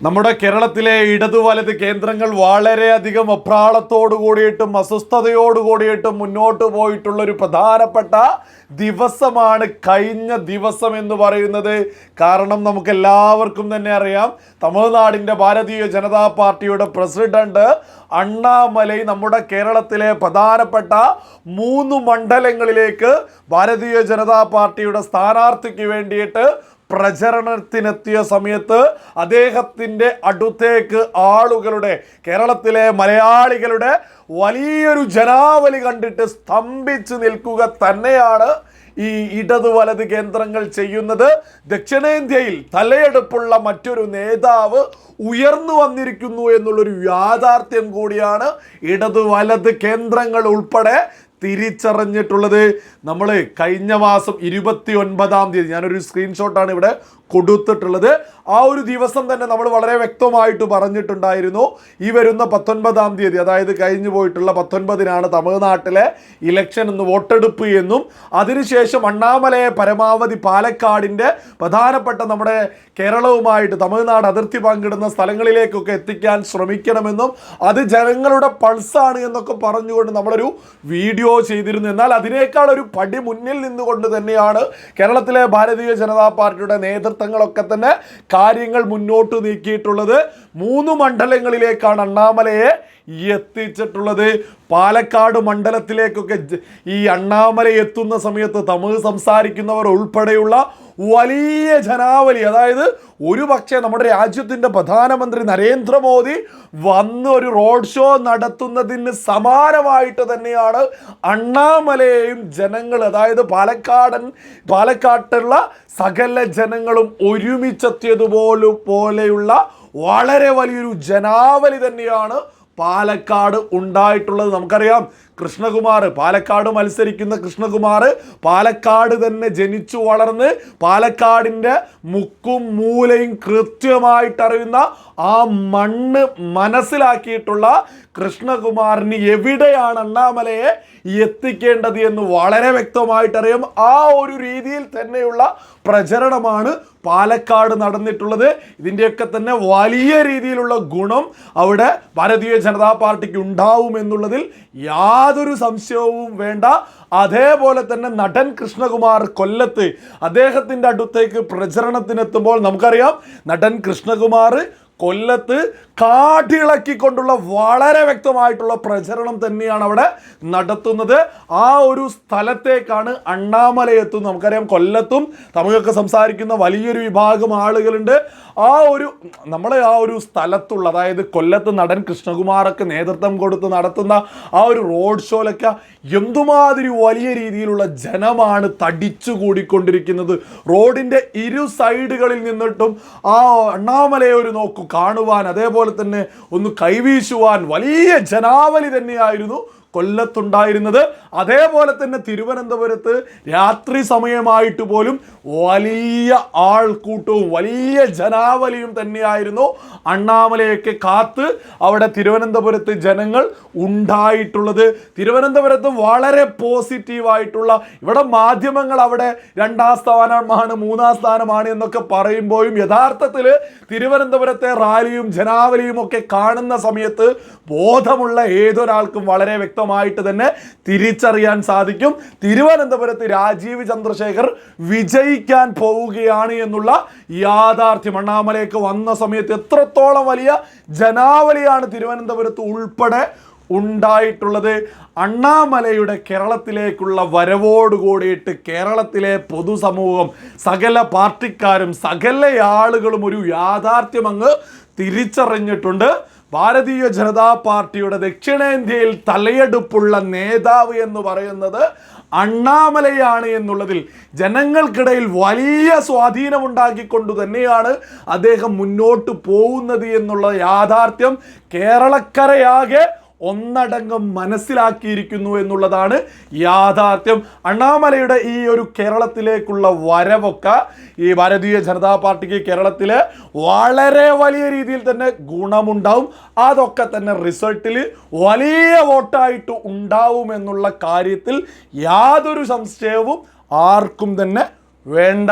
നമ്മുടെ കേരളത്തിലെ ഇടതു വലത് കേന്ദ്രങ്ങൾ വളരെയധികം അപ്രാളത്തോടു കൂടിയിട്ടും അസ്വസ്ഥതയോടു കൂടിയിട്ടും മുന്നോട്ട് പോയിട്ടുള്ള ഒരു പ്രധാനപ്പെട്ട ദിവസമാണ് കഴിഞ്ഞ ദിവസം എന്ന് പറയുന്നത്. കാരണം നമുക്ക് എല്ലാവർക്കും തന്നെ അറിയാം തമിഴ്നാടിന്റെ ഭാരതീയ ജനതാ പാർട്ടിയുടെ പ്രസിഡന്റ് അണ്ണാമലൈ നമ്മുടെ കേരളത്തിലെ പ്രധാനപ്പെട്ട മൂന്ന് മണ്ഡലങ്ങളിലേക്ക് ഭാരതീയ ജനതാ പാർട്ടിയുടെ സ്ഥാനാർത്ഥിക്ക് വേണ്ടിയിട്ട് പ്രചരണത്തിനെത്തിയ സമയത്ത് അദ്ദേഹത്തിന്റെ അടുത്തേക്ക് ആളുകളുടെ കേരളത്തിലെ മലയാളികളുടെ വലിയൊരു ജനാവലി കണ്ടിട്ട് സ്തംഭിച്ച് നിൽക്കുക തന്നെയാണ് ഈ ഇടത് വലത് കേന്ദ്രങ്ങൾ ചെയ്യുന്നത്. ദക്ഷിണേന്ത്യയിൽ തലയെടുപ്പുള്ള മറ്റൊരു നേതാവ് ഉയർന്നു വന്നിരിക്കുന്നു എന്നുള്ളൊരു യാഥാർത്ഥ്യം കൂടിയാണ് ഇടത് വലത് കേന്ദ്രങ്ങൾ ഉൾപ്പെടെ തിരിച്ചറിഞ്ഞിട്ടുള്ളത്. നമ്മൾ കഴിഞ്ഞ മാസം ഇരുപത്തി ഒൻപതാം തീയതി ഞാനൊരു സ്ക്രീൻഷോട്ടാണ് ഇവിടെ കൊടുത്തിട്ടുള്ളത്. ആ ഒരു ദിവസം തന്നെ നമ്മൾ വളരെ വ്യക്തമായിട്ട് പറഞ്ഞിട്ടുണ്ടായിരുന്നു. ഈ വരുന്ന പത്തൊൻപതാം തീയതി അതായത് കഴിഞ്ഞു പോയിട്ടുള്ള പത്തൊൻപതിനാണ് തമിഴ്നാട്ടിലെ ഇലക്ഷൻ എന്ന് വോട്ടെടുപ്പ് എന്നും അതിനുശേഷം അണ്ണാമലയെ പരമാവധി പാലക്കാടിന്റെ പ്രധാനപ്പെട്ട നമ്മുടെ കേരളവുമായിട്ട് തമിഴ്നാട് അതിർത്തി പങ്കിടുന്ന സ്ഥലങ്ങളിലേക്കൊക്കെ എത്തിക്കാൻ ശ്രമിക്കണമെന്നും അത് ജനങ്ങളുടെ പൾസാണ് എന്നൊക്കെ പറഞ്ഞുകൊണ്ട് നമ്മളൊരു വീഡിയോ ചെയ്തിരുന്നു. എന്നാൽ അതിനേക്കാൾ ഒരു പടി മുന്നിൽ നിന്നുകൊണ്ട് തന്നെയാണ് കേരളത്തിലെ ഭാരതീയ ജനതാ പാർട്ടിയുടെ നേതൃത്വങ്ങളൊക്കെ തന്നെ കാര്യങ്ങൾ മുന്നോട്ട് നീക്കിയിട്ടുള്ളത് മൂന്ന് മണ്ഡലങ്ങളിലേക്കാണ് അണ്ണാമലയെ എത്തിച്ചിട്ടുള്ളത്. പാലക്കാട് മണ്ഡലത്തിലേക്കൊക്കെ ഈ അണ്ണാമല എത്തുന്ന സമയത്ത് തമിഴ് സംസാരിക്കുന്നവർ ഉൾപ്പെടെയുള്ള വലിയ ജനാവലി. അതായത് ഒരു പക്ഷേ നമ്മുടെ രാജ്യത്തിന്റെ പ്രധാനമന്ത്രി നരേന്ദ്രമോദി വന്ന് ഒരു റോഡ് ഷോ നടത്തുന്നതിന് സമാനമായിട്ട് തന്നെയാണ് അണ്ണാമലയെയും ജനങ്ങൾ അതായത് പാലക്കാടൻ പാലക്കാട്ടുള്ള സകല ജനങ്ങളും ഒരുമിച്ചെത്തിയതുപോലും പോലെയുള്ള വളരെ വലിയൊരു ജനാവലി തന്നെയാണ് പാലക്കാട് ഉണ്ടായിട്ടുള്ളത്. നമുക്കറിയാം കൃഷ്ണകുമാർ പാലക്കാട് മത്സരിക്കുന്ന കൃഷ്ണകുമാർ പാലക്കാട് തന്നെ ജനിച്ചു വളർന്ന് പാലക്കാടിന്റെ മുക്കും മൂലയും കൃത്യമായിട്ട് അറിയുന്ന ആ മണ്ണ് മനസ്സിലാക്കിയിട്ടുള്ള കൃഷ്ണകുമാറിന് എവിടെയാണ് അണ്ണാമലയെ എത്തിക്കേണ്ടത് എന്ന് വളരെ വ്യക്തമായിട്ട് അറിയാം ആ ഒരു രീതിയിൽ തന്നെയുള്ള പ്രചരണമാണ് പാലക്കാട് നടന്നിട്ടുള്ളത്. ഇതിന്റെയൊക്കെ തന്നെ വലിയ രീതിയിലുള്ള ഗുണം അവിടെ ഭാരതീയ ജനതാ പാർട്ടിക്ക് ഉണ്ടാവും എന്നുള്ളതിൽ യാതൊരു സംശയവും വേണ്ട. അതേപോലെ തന്നെ നടൻ കൃഷ്ണകുമാർ കൊല്ലത്ത് അദ്ദേഹത്തിന്റെ അടുത്തേക്ക് പ്രചരണത്തിനെത്തുമ്പോൾ നമുക്കറിയാം നടൻ കൃഷ്ണകുമാർ കൊല്ലത്ത് കാട്ടിളക്കിക്കൊണ്ടുള്ള വളരെ വ്യക്തമായിട്ടുള്ള പ്രചരണം തന്നെയാണ് അവിടെ നടത്തുന്നത്. ആ ഒരു സ്ഥലത്തേക്കാണ് അണ്ണാമല എത്തുന്നത്. നമുക്കറിയാം കൊല്ലത്തും തമിഴൊക്കെ സംസാരിക്കുന്ന വലിയൊരു വിഭാഗം ആളുകളുണ്ട്. ആ ഒരു നമ്മളെ ആ ഒരു സ്ഥലത്തുള്ള അതായത് കൊല്ലത്ത് നടൻ കൃഷ്ണകുമാറൊക്കെ നേതൃത്വം കൊടുത്ത് നടത്തുന്ന ആ ഒരു റോഡ് ഷോയിലൊക്കെ എന്തുമാതിരി വലിയ രീതിയിലുള്ള ജനമാണ് തടിച്ചു കൂടിക്കൊണ്ടിരിക്കുന്നത്. റോഡിന്റെ ഇരു സൈഡുകളിൽ നിന്നിട്ടും ആ അണ്ണാമലയെ ഒരു നോക്കു കാണുവാൻ. അതേപോലെ തന്നെ ഒന്ന് കൈവീശുവാൻ വലിയ ജനാവലി തന്നെയായിരുന്നു കൊല്ലത്തുണ്ടായിരുന്നത്. അതേപോലെ തന്നെ തിരുവനന്തപുരത്ത് രാത്രി സമയമായിട്ട് പോലും വലിയ ആൾക്കൂട്ടവും വലിയ ജനാവലിയും തന്നെയായിരുന്നു. അണ്ണാമലയൊക്കെ കാത്ത് അവിടെ തിരുവനന്തപുരത്ത് ജനങ്ങൾ ഉണ്ടായിട്ടുള്ളത്. തിരുവനന്തപുരത്ത് വളരെ പോസിറ്റീവായിട്ടുള്ള ഇവിടെ മാധ്യമങ്ങൾ അവിടെ രണ്ടാം സ്ഥാനമാണ് മൂന്നാം സ്ഥാനമാണ് എന്നൊക്കെ പറയുമ്പോഴും യഥാർത്ഥത്തിൽ തിരുവനന്തപുരത്തെ റാലിയും ജനാവലിയും ഒക്കെ കാണുന്ന സമയത്ത് ബോധമുള്ള ഏതൊരാൾക്കും വളരെ വ്യക്തമായിട്ട് തന്നെ തിരിച്ചറിയാൻ സാധിക്കും. തിരുവനന്തപുരത്ത് രാജീവ് ചന്ദ്രശേഖർ വിജയിക്കാൻ പോവുകയാണ് എന്നുള്ള യാഥാർത്ഥ്യം. അണ്ണാമലയ്ക്ക് വന്ന സമയത്ത് എത്രത്തോളം വലിയ ജനാവലിയാണ് തിരുവനന്തപുരത്ത് ഉൾപ്പെടെ ഉണ്ടായിട്ടുള്ളത്. അണ്ണാമലയുടെ കേരളത്തിലേക്കുള്ള വരവോട് കൂടിയിട്ട് കേരളത്തിലെ പൊതുസമൂഹം സകല പാർട്ടിക്കാരും സകല ആളുകളും ഒരു യാഥാർത്ഥ്യം അങ്ങ് തിരിച്ചറിഞ്ഞിട്ടുണ്ട്. ഭാരതീയ ജനതാ പാർട്ടിയുടെ ദക്ഷിണേന്ത്യയിൽ തലയെടുപ്പുള്ള നേതാവ് എന്ന് പറയുന്നത് അണ്ണാമലയാണ് എന്നുള്ളതിൽ ജനങ്ങൾക്കിടയിൽ വലിയ സ്വാധീനമുണ്ടാക്കിക്കൊണ്ടു തന്നെയാണ് അദ്ദേഹം മുന്നോട്ട് പോകുന്നത് എന്നുള്ള യാഥാർത്ഥ്യം കേരളക്കരയാകെ ഒന്നടങ്കം മനസ്സിലാക്കിയിരിക്കുന്നു എന്നുള്ളതാണ് യാഥാർത്ഥ്യം. അണ്ണാമലയുടെ ഈ ഒരു കേരളത്തിലേക്കുള്ള വരവൊക്കെ ഈ ഭാരതീയ ജനതാ പാർട്ടിക്ക് കേരളത്തിൽ വളരെ വലിയ രീതിയിൽ തന്നെ ഗുണമുണ്ടാവും. അതൊക്കെ തന്നെ റിസൾട്ടിൽ വലിയ വോട്ടായിട്ട് ഉണ്ടാവും എന്നുള്ള കാര്യത്തിൽ യാതൊരു സംശയവും ആർക്കും തന്നെ വേണ്ട.